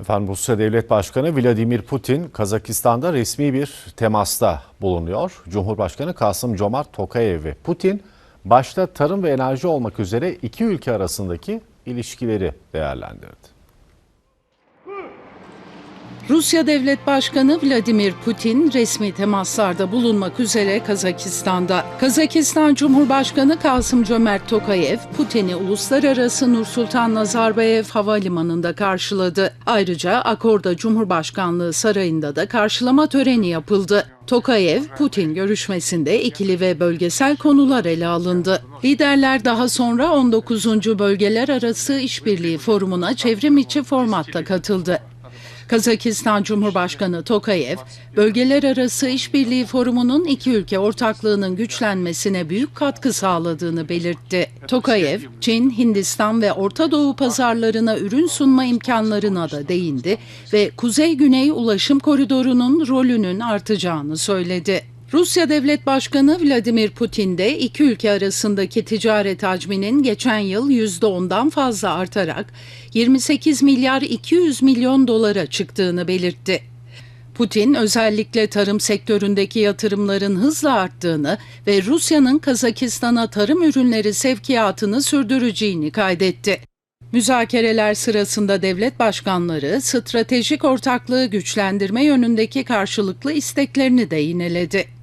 Efendim Rusya Devlet Başkanı Vladimir Putin Kazakistan'da resmi bir temasta bulunuyor. Cumhurbaşkanı Kasım Comart Tokayev ve Putin başta tarım ve enerji olmak üzere iki ülke arasındaki ilişkileri değerlendirdi. Rusya Devlet Başkanı Vladimir Putin resmi temaslarda bulunmak üzere Kazakistan'da. Kazakistan Cumhurbaşkanı Kasım Cömert Tokayev, Putin'i uluslararası Nursultan Nazarbayev Havalimanı'nda karşıladı. Ayrıca Akorda Cumhurbaşkanlığı Sarayı'nda da karşılama töreni yapıldı. Tokayev, Putin görüşmesinde ikili ve bölgesel konular ele alındı. Liderler daha sonra 19. Bölgeler Arası İşbirliği Forumu'na çevrim içi formatta katıldı. Kazakistan Cumhurbaşkanı Tokayev, bölgeler arası işbirliği forumunun iki ülke ortaklığının güçlenmesine büyük katkı sağladığını belirtti. Tokayev, Çin, Hindistan ve Orta Doğu pazarlarına ürün sunma imkanlarına da değindi ve Kuzey-Güney ulaşım koridorunun rolünün artacağını söyledi. Rusya Devlet Başkanı Vladimir Putin de iki ülke arasındaki ticaret hacminin geçen yıl %10'dan fazla artarak 28 milyar 200 milyon dolara çıktığını belirtti. Putin özellikle tarım sektöründeki yatırımların hızla arttığını ve Rusya'nın Kazakistan'a tarım ürünleri sevkiyatını sürdüreceğini kaydetti. Müzakereler sırasında devlet başkanları stratejik ortaklığı güçlendirme yönündeki karşılıklı isteklerini de yineledi.